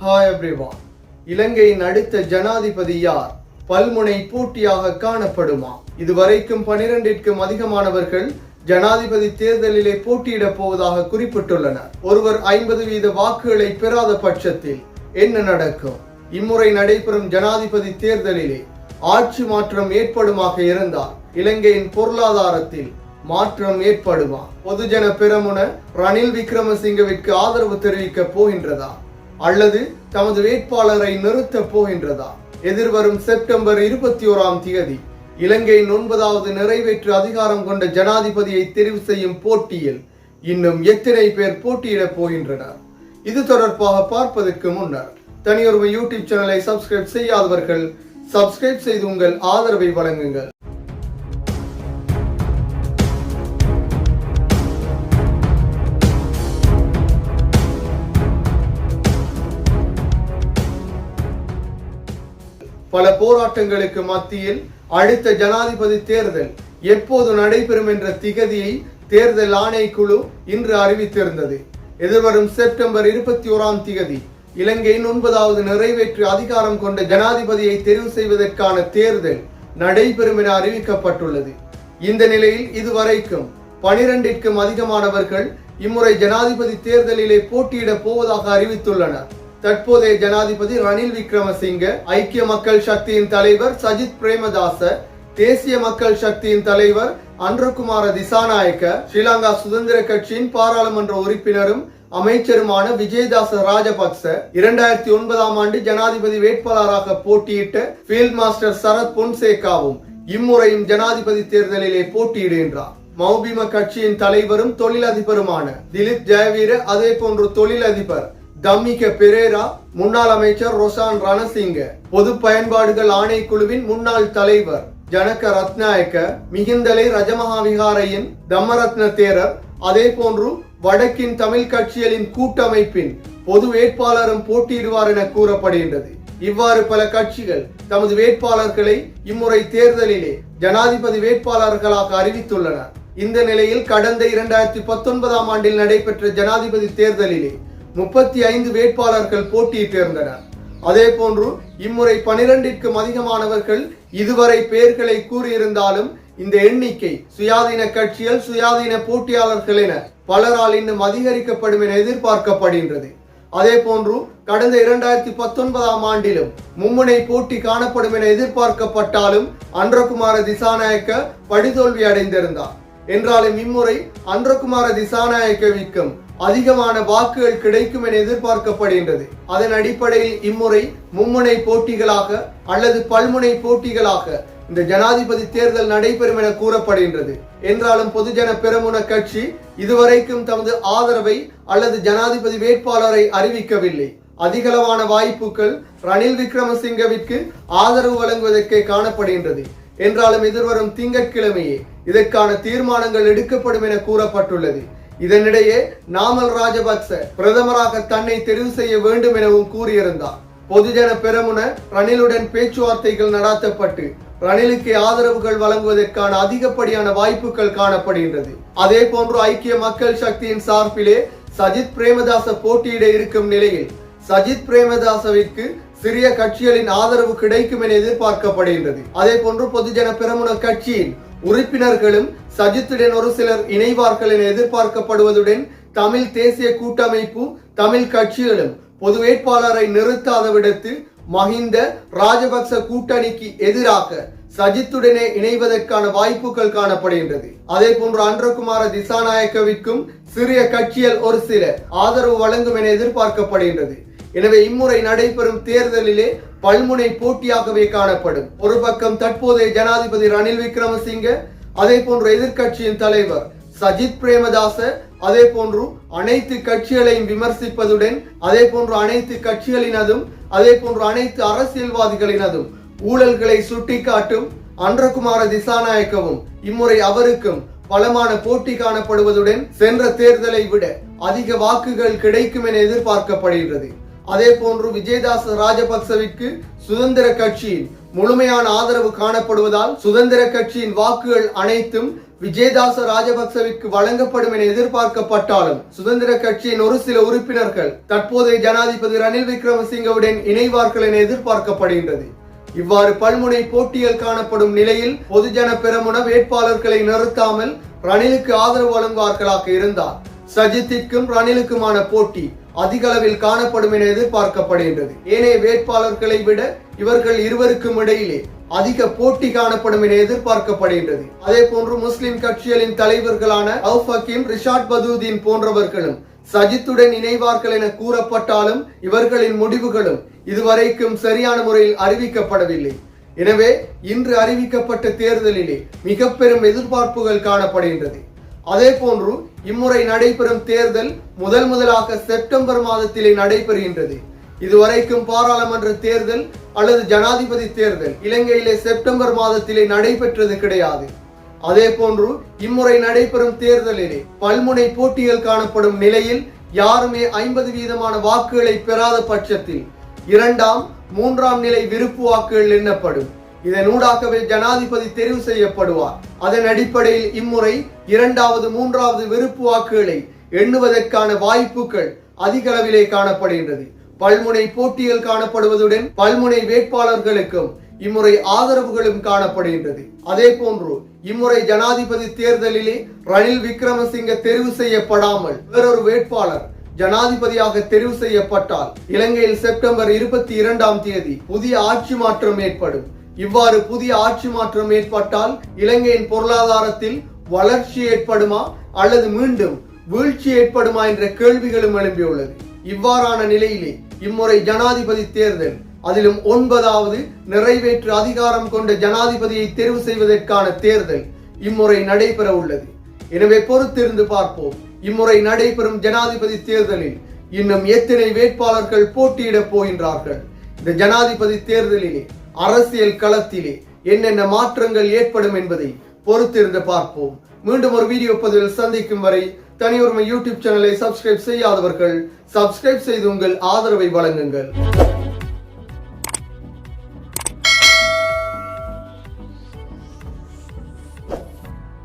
Hi everyone இலங்கையின் அடுத்த ஜனாதிபதி யார்? பல்முனை போட்டியாக காணப்படுமா? இதுவரைக்கும் பனிரெண்டிற்கும் அதிகமானவர்கள் ஜனாதிபதி தேர்தலிலே போட்டியிடப் போவதாக குறிப்பிட்டுள்ளனர். ஒருவர் ஐம்பது வீத வாக்குகளை பெறாத பட்சத்தில் என்ன நடக்கும்? இம்முறை நடைபெறும் ஜனாதிபதி தேர்தலிலே ஆட்சி மாற்றம் ஏற்படுமாக இருந்தால் இலங்கையின் பொருளாதாரத்தில் மாற்றம் ஏற்படுமா? பொதுஜன பெரமுன ரணில் விக்ரமசிங்கவிற்கு ஆதரவு தெரிவிக்க போகின்றதா? அல்லது தமது வேட்பாளரை நிறுத்தப் போகின்றதா? எதிர்வரும் செப்டம்பர் இருபத்தி ஓராம் தேதி இலங்கையின் ஒன்பதாவது நிறைவேற்று அதிகாரம் கொண்ட ஜனாதிபதியை தெரிவு செய்யும் போட்டியில் இன்னும் எத்தனை பேர் போட்டியிடப் போகின்றனர்? இது தொடர்பாக பார்ப்பதற்கு முன்னர் தனியொரு யூடியூப் சேனலை சப்ஸ்கிரைப் செய்யாதவர்கள் சப்ஸ்கிரைப் செய்து உங்கள் ஆதரவை வழங்குங்கள். பல போராட்டங்களுக்கு மத்தியில் அடுத்த ஜனாதிபதி தேர்தல் எப்போது நடைபெறும் என்ற திகதியை தேர்தல் ஆணைக்குழு இன்று அறிவித்திருந்தது. எதிர்வரும் செப்டம்பர் இருபத்தி ஓராம் திகதி இலங்கையின் ஒன்பதாவது நிறைவேற்று அதிகாரம் கொண்ட ஜனாதிபதியை தெரிவு செய்வதற்கான தேர்தல் நடைபெறும் என அறிவிக்கப்பட்டுள்ளது. இந்த நிலையில் இதுவரைக்கும் பனிரெண்டிற்கும் அதிகமானவர்கள் இம்முறை ஜனாதிபதி தேர்தலிலே போட்டியிடப் போவதாக அறிவித்துள்ளனர். தற்போதைய ஜனாதிபதி ரணில் விக்ரமசிங்க ஐக்கிய மக்கள் சக்தியின் தலைவர் சஜித் பிரேமதாச தேசிய மக்கள் சக்தியின் தலைவர் அன்றகுமார திசாநாயக்க ஸ்ரீலங்கா சுதந்திர கட்சியின் பாராளுமன்ற உறுப்பினரும் அமைச்சருமான விஜயதாச ராஜபக்ச இரண்டாயிரத்தி ஒன்பதாம் ஆண்டு ஜனாதிபதி வேட்பாளராக போட்டியிட்ட ஃபீல்ட் மாஸ்டர் சரத் பொன்சேகாவும் இம்முறையும் ஜனாதிபதி தேர்தலிலே போட்டியிடுகின்றார். மௌபிம கட்சியின் தலைவரும் தொழிலதிபருமான திலீப் ஜெயவீர அதே போன்று தொழிலதிபர் தம்மிக பெரேரா முன்னாள் அமைச்சர் ரொசான் ரணசிங்க பொது பயன்பாடுகள் ஆணைக்குழுவின் முன்னாள் தலைவர் ஜனக ரத்நாயக்க மிகுந்தலை ரஜமகாவிகாரையின் தம்மரத்ன தேரர் அதே போன்று வடக்கின் தமிழ் கட்சிகளின் கூட்டமைப்பின் பொது வேட்பாளரும் போட்டியிடுவார் என கூறப்படுகின்றது. இவ்வாறு பல கட்சிகள் தமது வேட்பாளர்களை இம்முறை தேர்தலிலே ஜனாதிபதி வேட்பாளர்களாக அறிவித்துள்ளனர். இந்த நிலையில் கடந்த இரண்டாயிரத்தி பத்தொன்பதாம் ஆண்டில் நடைபெற்ற ஜனாதிபதி தேர்தலிலே முப்பத்தி ஐந்து வேட்பாளர்கள் போட்டியிட்டிருந்தனர் அதே போன்று இம்முறை பனிரெண்டிற்கும் அதிகமானவர்கள் இதுவரை பெயர்களை கூறியிருந்தாலும் இந்த எண்ணிக்கை சுயாதீன கட்சிகள் சுயாதீன போட்டியாளர்கள் என பலரால் இன்னும் அதிகரிக்கப்படும் என எதிர்பார்க்கப்படுகின்றது. அதே போன்று கடந்த இரண்டாயிரத்தி பத்தொன்பதாம் ஆண்டிலும் மும்முனை போட்டி காணப்படும் என எதிர்பார்க்கப்பட்டாலும் அன்றகுமார திசாநாயக்க படுதோல்வி அடைந்திருந்தார். என்றாலும் இம்முறை அன்றகுமார திசாநாயக்கவிக்கும் அதிகமான வாக்குகள் கிடைக்கும் என எதிர்பார்க்கப்படுகின்றது. அதன் அடிப்படையில் இம்முறை மும்முனை போட்டிகளாக அல்லது பல்முனை போட்டிகளாக இந்த ஜனாதிபதி தேர்தல் நடைபெறும் என கூறப்படுகின்றது. என்றாலும் பொதுஜன பெருமுன கட்சி இதுவரைக்கும் தமது ஆதரவை அல்லது ஜனாதிபதி வேட்பாளரை அறிவிக்கவில்லை. அதிகளவான வாய்ப்புகள் ரணில் விக்ரமசிங்கவிற்கு ஆதரவு வழங்குவதற்கே காணப்படுகின்றது. என்றாலும் எதிர்வரும் திங்கட்கிழமையே இதற்கான தீர்மானங்கள் எடுக்கப்படும் என கூறப்பட்டுள்ளது. இதனிடையே நாமல் ராஜபக்ச பிரதமராக தன்னை தெரிவு செய்ய வேண்டும் எனவும் கூறியிருந்தார். பொதுஜன பெருமுன ரணிலுடன் பேச்சுவார்த்தைகள் நடாத்தப்பட்டு ரணிலுக்கு ஆதரவுகள் வழங்குவதற்கான அதிகப்படியான வாய்ப்புகள் காணப்படுகின்றது. அதே போன்று ஐக்கிய மக்கள் சக்தியின் சார்பிலே சஜித் பிரேமதாச போட்டியிட இருக்கும் நிலையில் சஜித் பிரேமதாசவிற்கு சிறிய கட்சிகளின் ஆதரவு கிடைக்கும் என எதிர்பார்க்கப்படுகின்றது. அதே போன்று பொதுஜன பெருமுன கட்சியின் உறுப்பினர்களும் சஜித்துடன் ஒரு சிலர் இணைவார்கள் என எதிர்பார்க்கப்படுவதுடன் தமிழ் தேசிய கூட்டமைப்பு தமிழ் கட்சிகளும் பொது வேட்பாளரை நிறுத்தாத விடத்து மஹிந்த ராஜபக்ச கூட்டணிக்கு எதிராக சஜித்துடனே இணைவதற்கான வாய்ப்புகள் காணப்படுகின்றது. அதே போன்று அன்றகுமார திசாநாயக்கவிற்கும் சிறிய கட்சிகள் ஒரு சில ஆதரவு வழங்கும் என எதிர்பார்க்கப்படுகின்றது. எனவே இம்முறை நடைபெறும் தேர்தலிலே பல்முனை போட்டியாகவே காணப்படும். ஒரு பக்கம் தற்போதைய ஜனாதிபதி ரணில் விக்ரமசிங்க அதே போன்று எதிர்க்கட்சியின் தலைவர் சஜித் பிரேமதாச அதே போன்று அனைத்து கட்சிகளையும் விமர்சிப்பதுடன் அதே போன்று அனைத்து கட்சிகளினதும் அதே போன்று அனைத்து அரசியல்வாதிகளினதும் ஊழல்களை சுட்டிக்காட்டும் அன்றகுமார திசாநாயக்கவும் இம்முறை அவருக்கும் பலமான போட்டி காணப்படுவதுடன் சென்ற தேர்தலை விட அதிக வாக்குகள் கிடைக்கும் என எதிர்பார்க்கப்படுகிறது அதே போன்று விஜயதாச ராஜபக்சவிற்கு சுதந்திர கட்சியின் முழுமையான ஆதரவு காணப்படுவதால் சுதந்திர கட்சியின் வாக்குகள் அனைத்தும் விஜயதாச ராஜபக்சவிற்கு வழங்கப்படும் என எதிர்பார்க்கப்பட்டாலும் சுதந்திர கட்சியின் ஒரு சில உறுப்பினர்கள் தற்போதைய ஜனாதிபதி ரணில் விக்ரமசிங்கவுடன் இணைவார்கள் என எதிர்பார்க்கப்படுகின்றது. இவ்வாறு பல்முனை போட்டியில் காணப்படும் நிலையில் பொதுஜன பெருமுன வேட்பாளர்களை நிறுத்தாமல் ரணிலுக்கு ஆதரவு வழங்குவார்களாக இருந்தார். சஜித்திற்கும் ரணிலுக்குமான போட்டி அதிக அளவில் காணப்படும் என எதிர்பார்க்கப்படுகின்றது. ஏனைய வேட்பாளர்களை விட இவர்கள் இருவருக்கும் இடையிலே அதிக போட்டி காணப்படும் என எதிர்பார்க்கப்படுகின்றது. அதே போன்று முஸ்லிம் கட்சிகளின் தலைவர்களான ஹக்கீம் ரிஷாட் பதூதீன் போன்றவர்களும் சஜித்துடன் இணைவார்கள் என கூறப்பட்டாலும் இவர்களின் முடிவுகளும் இதுவரைக்கும் சரியான முறையில் அறிவிக்கப்படவில்லை. எனவே இன்று அறிவிக்கப்பட்ட தேர்தலிலே மிக பெரும் எதிர்பார்ப்புகள் காணப்படுகின்றது. அதே போன்று இம்முறை நடைபெறும் தேர்தல் முதல் முதலாக செப்டம்பர் மாதத்திலே நடைபெறுகின்றது. இதுவரைக்கும் பாராளுமன்ற தேர்தல் அல்லது ஜனாதிபதி தேர்தல் இலங்கையிலே செப்டம்பர் மாதத்திலே நடைபெற்றது கிடையாது. அதே போன்று இம்முறை நடைபெறும் தேர்தலிலே பல்முனை போட்டிகள் காணப்படும் நிலையில் யாருமே ஐம்பது வீதமான வாக்குகளை பெறாத பட்சத்தில் இரண்டாம் மூன்றாம் நிலை விருப்பு வாக்குகள் எண்ணப்படும். இதனூடாகவே ஜனாதிபதி தெரிவு செய்யப்படுவார். அதன் அடிப்படையில் இம்முறை இரண்டாவது மூன்றாவது வெறுப்பு வாக்குகளை எண்ணுவதற்கான வாய்ப்புகள் அதிக அளவிலே காணப்படுகின்றது. பல்முனை போட்டிகள் காணப்படுவதுடன் பல்முனை வேட்பாளர்களுக்கும் இம்முறை ஆதரவுகளும் காணப்படுகின்றது. அதே போன்று இம்முறை ஜனாதிபதி தேர்தலிலே ரணில் விக்ரமசிங்க தெரிவு செய்யப்படாமல் வேறொரு வேட்பாளர் ஜனாதிபதியாக தெரிவு செய்யப்பட்டால் இலங்கையில் செப்டம்பர் இருபத்தி இரண்டாம் தேதி புதிய ஆட்சி மாற்றம் ஏற்படும். இவ்வாறு புதிய ஆட்சி மாற்றம் ஏற்பட்டால் இலங்கையின் பொருளாதாரத்தில் வளர்ச்சி ஏற்படுமா அல்லது மீண்டும் வீழ்ச்சி ஏற்படுமா என்ற கேள்விகளும் எழும்பியுள்ளது. இவ்வாறான நிலையிலே இம்முறை ஜனாதிபதி தேர்தல் அதிலும் ஒன்பதாவது நிறைவேற்று அதிகாரம் கொண்ட ஜனாதிபதியை தெரிவு செய்வதற்கான தேர்தல் இம்முறை நடைபெற உள்ளது. எனவே பொறுத்திருந்து பார்ப்போம். இம்முறை நடைபெறும் ஜனாதிபதி தேர்தலில் இன்னும் எத்தனை வேட்பாளர்கள் போட்டியிடப் போகின்றார்கள்? இந்த ஜனாதிபதி தேர்தலிலே அரசியல் களத்திலே என்னென்ன மாற்றங்கள் ஏற்படும் என்பதை பொறுத்திருந்து பார்ப்போம். மீண்டும் ஒரு வீடியோ பதிவில் சந்திக்கும் வரை தனியுரிமை யூடியூப் சேனலை சப்ஸ்கிரைப் செய்யாதவர்கள் சப்ஸ்கிரைப் செய்து உங்கள் ஆதரவை வழங்குங்கள்.